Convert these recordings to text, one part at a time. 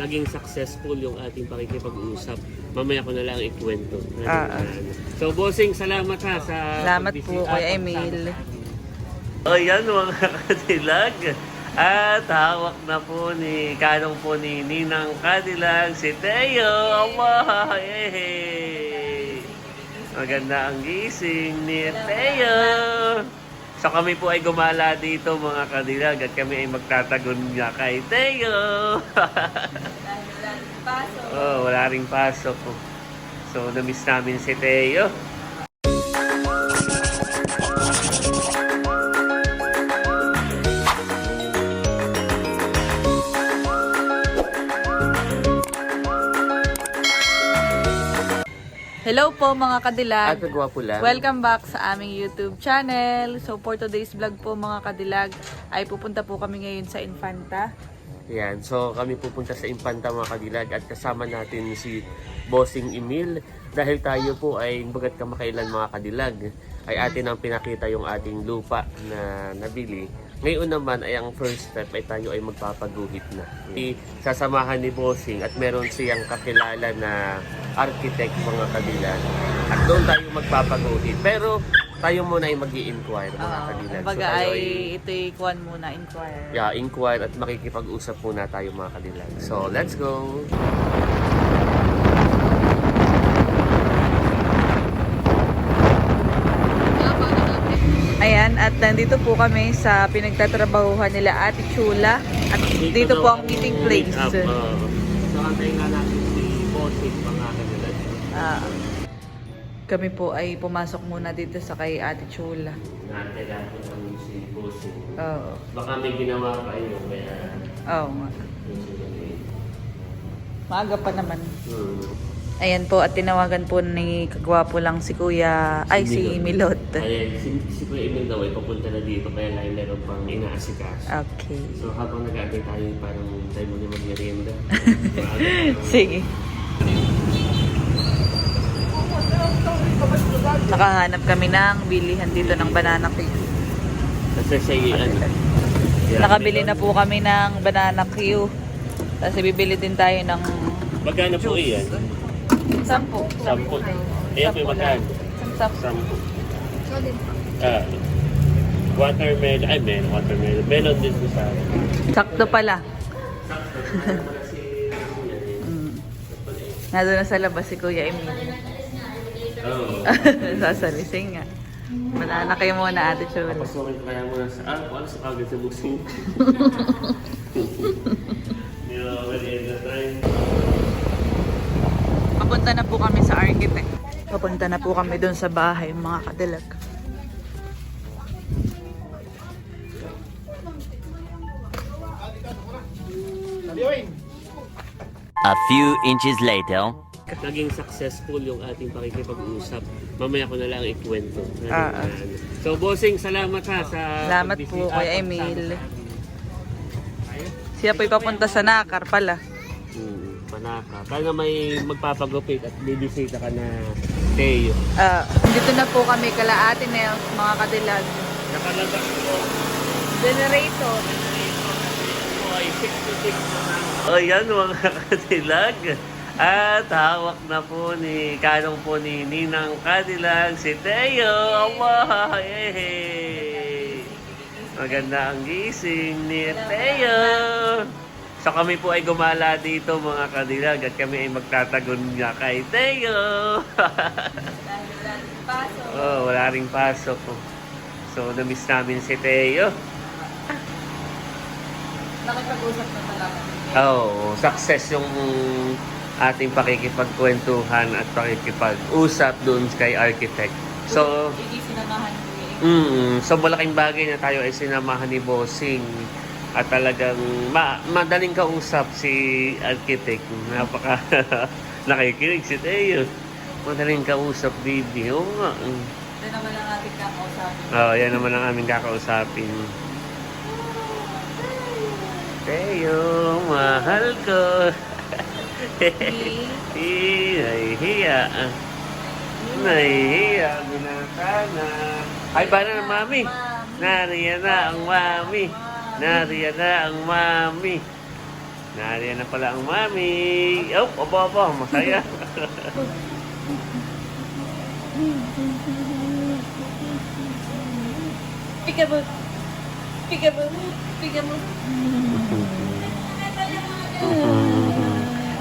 naging successful yung ating pakikipag-usap. Mamaya ko na lang ikwento. Ah, ah. So, bossing, salamat ha sa Salamat pagbisita po, at Kuya Emil. O yan mga kadilag. At hawak na po ni, kanong po ni Ninang Kadilag, si Teo. Allah! Yay! Maganda ang gising ni Teo. So kami po ay gumala dito mga kadilag at kami ay magtatagon niya kay Teo. oh, wala ring pasok. So na-miss namin si Teo. Hello po mga kadilag. At nagwapo lang. Welcome back sa aming YouTube channel. So for today's vlog po mga kadilag ay pupunta po kami ngayon sa Infanta. Yan, so kami pupunta sa Impanta mga kadilag at kasama natin si Bossing Emil dahil tayo po ay bagat kamakailan mga kadilag ay atin ang pinakita yung ating lupa na nabili. Ngayon naman ay ang first step ay tayo ay magpapaguhit na. I- Sasamahan ni Bossing at meron siyang kakilala na architect mga kadilag. At doon tayo magpapaguhit. Pero tayo muna ay mag inquire mga Uh, kadilag. kumbaga tayo ay ito'y kuwan muna, inquire. yeah, inquire at makikipag-usap muna tayo mga kadilag. So, let's go! Ayan, at nandito po kami sa pinagtatrabahuhan nila Ate Chula. At dito, po ang meeting place. Up, uh, so, antayin nga natin si Bossing mga Ah, kami po ay pumasok muna dito sa kay Ate Chula. Naantay natin kami si Bossing. Oo. Baka may ginawa pa yun, kaya... Oo nga. Maaga pa naman. Hmm. Ayan po, at tinawagan po ni kagwapo lang si Kuya, ay si Milot. Kaya si, si Kuya Emil daw ay papunta na dito, kaya lang meron pang inaasikaso. Okay. So habang nag-aantay tayo, parang tayo muna mag-merienda. Sige. Nakahanap kami ng bilihan dito ng banana cake. Kasi siya ano, Nakabili na po kami ng banana Q. Tapos bibili din tayo ng Magkano po iyan? sampo. Sampo. Ayan po yung magkano? Sampo. Sampo. Ah, watermelon. Ay, melon. Watermelon. Melon din po sa akin. Sakto pala. Sakto. Mm. Nandun na sa labas si Kuya Emil. Oo. Sasalising nga. Banana kayo muna, Ate Chula. Papasukin ko kaya muna sa... Ah, kung ano sa kagad sa busing. Hindi na already end the time. Papunta na po kami sa architect. Papunta na po kami doon sa bahay, mga kadilag. A few inches later. Naging successful yung ating pakikipag-usap. Mamaya ko na lang ikwento. Ah, ah. So, bossing, salamat ha sa Salamat pagbisita po, at Kuya Emil. Siya po'y papunta sa Nakar pala. Hmm, panaka. Kaya may magpapagupit at bibisita ka na Teo. Ah, dito na po kami kala Ate Nels, mga kadilag. Nakalabas ko Generator. po ay 66 na O yan mga kadilag. At hawak na po ni, kanong po ni Ninang Kadilag, si Teo. Allah! Yay! Maganda ang gising ni Teo. So kami po ay gumala dito mga kadilag at kami ay magtatagon niya kay Teo. oh, wala ring pasok. So na-miss namin si Teo. Nakipag-usap na talaga. Oo, success yung ating pakikipagkwentuhan at pakikipag-usap doon kay architect. So, Hindi sinamahan mm, so malaking bagay na tayo ay sinamahan ni Bossing at talagang ma madaling kausap si architect. Napaka nakikinig si Teo. Madaling kausap, baby. Oo nga. Ito naman ang ating kakausapin. Oo, yan naman ang aming kakausapin. Teo, mahal ko. Nahihiya. Nahihiya. Binatana. Ay, para na mami. Nariyan na ang mami. Nariyan na ang mami. Nariyan na pala ang mami. Oh, aba, aba, masaya. Peekaboo. Peekaboo. Peekaboo.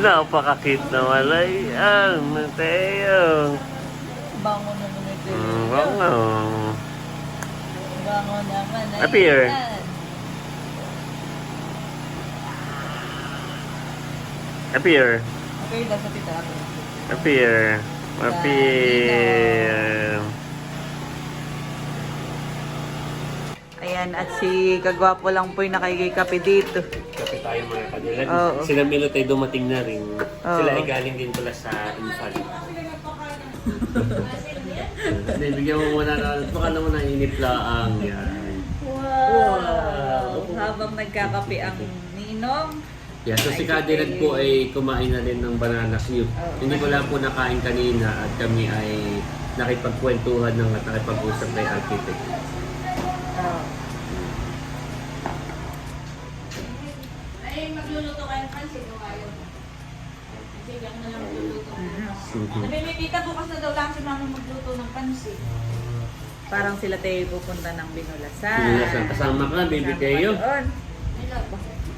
Napakakit naman ay ang Mateo. Bango naman ito. Mm, Bango. Bango naman. ay Appear. yan. Appear. Okay, daw sa tita ako. Appear. Appear. Ayan, at si Kagwapo lang po yung nakikikape dito. Tayo mga kadilag. Oo. Sila Milot ay dumating na rin. Sila ay galing din pala sa Infal. Hindi, bigyan mo muna na. Baka naman nainip lang. Yan. Wow! Habang nagkakape ang ninong, Yeah, so si Kadilag po ay kumain na rin ng banana cube. Oo. Hindi ko lang po nakain kanina at kami ay nakipagkwentuhan ng at nakipag-usap kay architect. oh, magluluto kayo ng pansit o kayo? Sige, ako na lang magluluto. Sabi, may tita, bukas na daw lang si mama magluto ng pansit. parang sila tayo pupunta ng binulasan. Binulasan. Kasama ka, baby Kasama Teo. ka doon.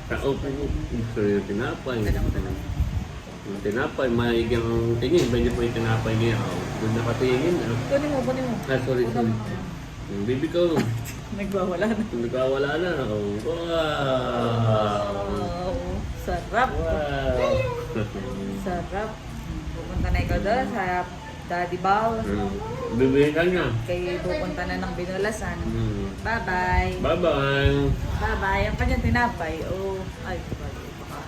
Kao po, gusto yung tinapay. Yung tinapay, maigang tingin. Niya po yung tinapay niya? Oh, doon nakatingin. ah. Kunin mo, kunin mo. Ah, sorry, sorry. Yung baby ko, Nagwawala na. nagkawala na. Oh, wow! Sarap! Wow! Sarap! Pupunta na ikaw doon sa Daddy Bal. Hmm. Bibili ka niya. Kay pupunta na ng binulasan. Hmm. Bye-bye! Bye-bye! Bye-bye! Ang kanyang tinapay. Oh, ay, baka. baka.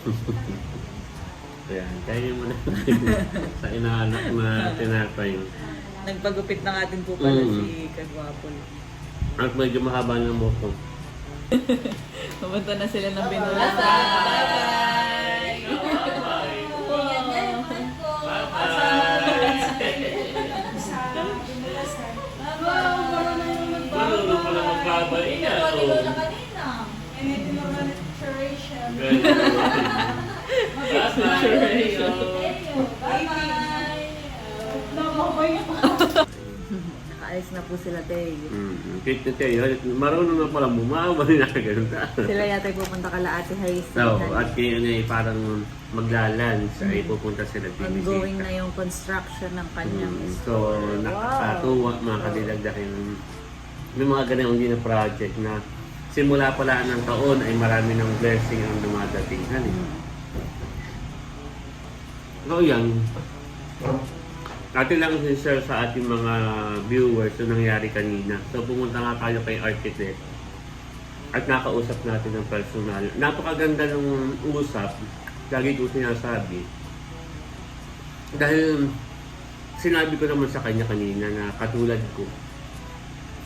Ayan, kaya mo na sa inaanak na tinapay. Nagpagupit na nga din po pala Mm. si Kagwapol. At medyo mahaba ng buhok ko. Pupunta na sila ng binulasan. Bye-bye! Then, tinuro na decoration. Bye-bye! Nakaalis na po sila, Tay. Mm, Kate na tayo, marunong na pala bumabay na ganun. Sila yata ay pupunta kala Ate Hazel. So, at kaya na eh, parang maglalans ay pupunta sila Ongoing na yung construction ng kanyang Mm, store. So, nakakatuwa mga kadilag dahil may mga ganun din na project na simula pala ng taon ay marami ng blessing ang dumadating. Mm. So, yan. Atin lang share sa ating mga viewers yung nangyari kanina. So, pumunta nga tayo kay architect at nakausap natin ng personal. Napakaganda ng usap. Lagi ko sinasabi. Dahil sinabi ko naman sa kanya kanina na katulad ko,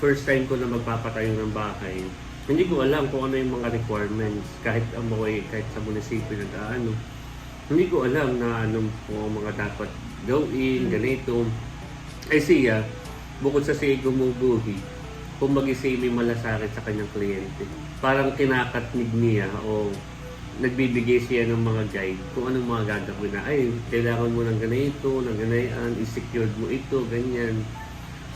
first time ko na magpapatayo ng bahay, hindi ko alam kung ano yung mga requirements kahit ang kahit sa munisipyo na ano. Hindi ko alam na anong mga dapat gawin, ganito. Ay siya, bukod sa siya gumuguhi, kumbaga siya may malasakit sa kanyang kliyente. Parang kinakatnig niya o nagbibigay siya ng mga guide kung anong mga gagawin na, ay, kailangan mo ng ganito, ng ganayan, i-secured mo ito, ganyan.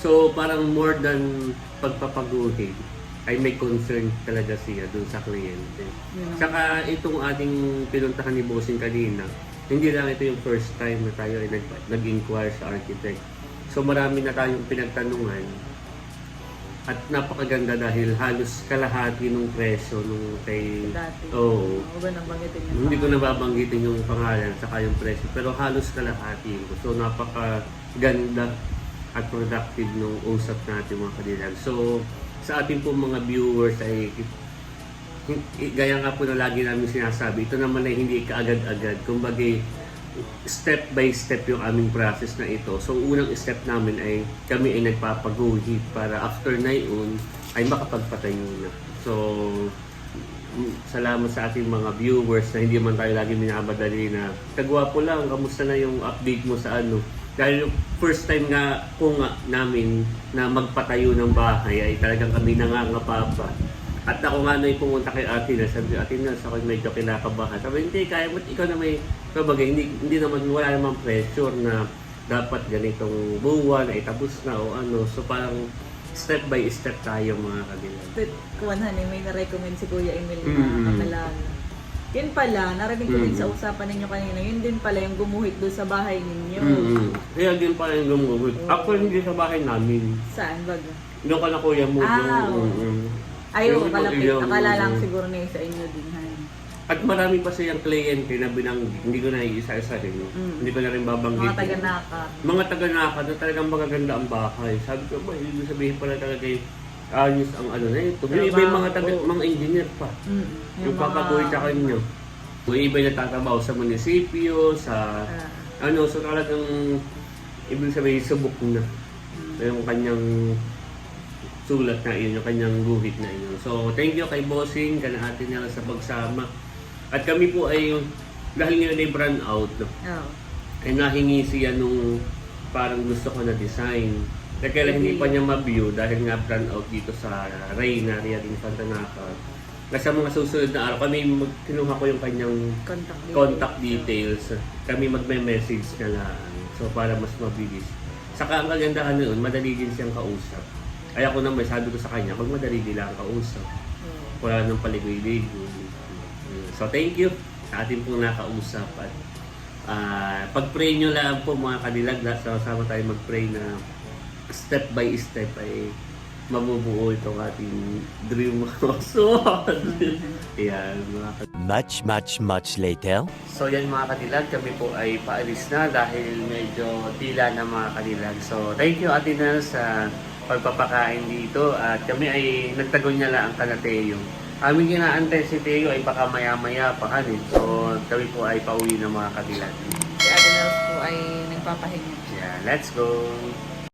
So, parang more than pagpapaguhin, ay may concern talaga siya dun sa kliyente. Ang- Saka itong ating pinuntahan ni Bossing kanina, hindi lang ito yung first time na tayo ay nag- nag-inquire sa architect. So marami na tayong pinagtanungan at napakaganda dahil halos kalahati ng presyo nung kay... Dati. Oo. Ba banggitin yung Hindi ko nababanggitin yung pangalan saka yung presyo pero halos kalahati. So napakaganda at productive nung usap natin mga kadilag. So sa ating po mga viewers ay gaya nga po na lagi namin sinasabi, ito naman ay hindi kaagad-agad. Kumbaga, step by step yung aming process na ito. So, unang step namin ay kami ay nagpapaguhit para after na yun ay makapagpatayo na. So, salamat sa ating mga viewers na hindi man tayo lagi minabadali na kagwapo lang, kamusta na yung update mo sa ano. Dahil first time nga po nga namin na magpatayo ng bahay ay talagang kami nangangapa pa At ako nga nung pumunta kay ate na, sabi ko, ate na, ako medyo kinakabahan. Sabi, hindi, kaya mo, ikaw na may, kabagay, hindi, hindi naman, wala namang pressure na dapat ganitong buwan, ay tapos na o ano. So parang step by step tayo mga kadilag. But, kuwan honey, may na-recommend si Kuya Emil na Mm. kakalan. Yun pala, narinig ko din Mm. sa usapan ninyo kanina, yun din pala yung gumuhit doon sa bahay ninyo. Mm-hmm. Kaya din pala yung gumugot. Oo. Actually, hindi sa bahay namin. Saan baga? Doon ka na kuya mo. Ah, doon. oo. Ayaw, Yung ilang- akala lang mm. siguro na yun sa inyo din, honey. At marami pa siyang kliyente na binang, hindi ko na iisa-isa rin. Mm. Hindi ko na rin babanggit. Mga taga-naka. Mga taga-naka na talagang magaganda ang bahay. Sabi ko ba, ibig sabihin pala talaga yung ayos ang ano na ito. Yung iba yung mga, taga, Trabaho. mga engineer pa. Mm. Yung, papagoy sa kanya. Yung iba yung natatrabaho sa munisipyo, sa Ah, ano, so talagang ibig sabihin subok na. Yung kanyang sulat na yung kanyang guhit na iyon. So, thank you kay Bossing, kana atin nila sa pagsama. At kami po ay, dahil ngayon ay brand out, no, Oo. ay nahingi siya nung parang gusto ko na design. Kaya lang hindi pa niya ma-view dahil nga brand out dito sa Reyna, Ria din Santa Nata. Nasa mga susunod na araw, kami mag, kinuha ko yung kanyang Contact details. contact details. Kami magme-message na lang. So, para mas mabilis. Saka ang kagandahan noon, madali din siyang kausap. Kaya ako naman, sabi ko sa kanya, pag madali din lang kausap. Oo. Wala nang paligoy-ligoy. So, thank you sa ating pong nakausap. At ah, pag-pray nyo lang po mga kadilag, na sama-sama tayo mag-pray na step by step ay mabubuo itong ating dream house. Yan, mga kadilag. Much, much, much later. So yan mga kadilag, kami po ay paalis na dahil medyo tila na mga kadilag. So thank you Ate Nel sa pagpapakain dito at kami ay nagtago niya lang ang kanateo. Aming ginaantay si Teo ay baka maya-maya pa kanin. So kami po ay pauwi na mga kadilag. Si Nels po ay nagpapahinga. Yeah, let's go!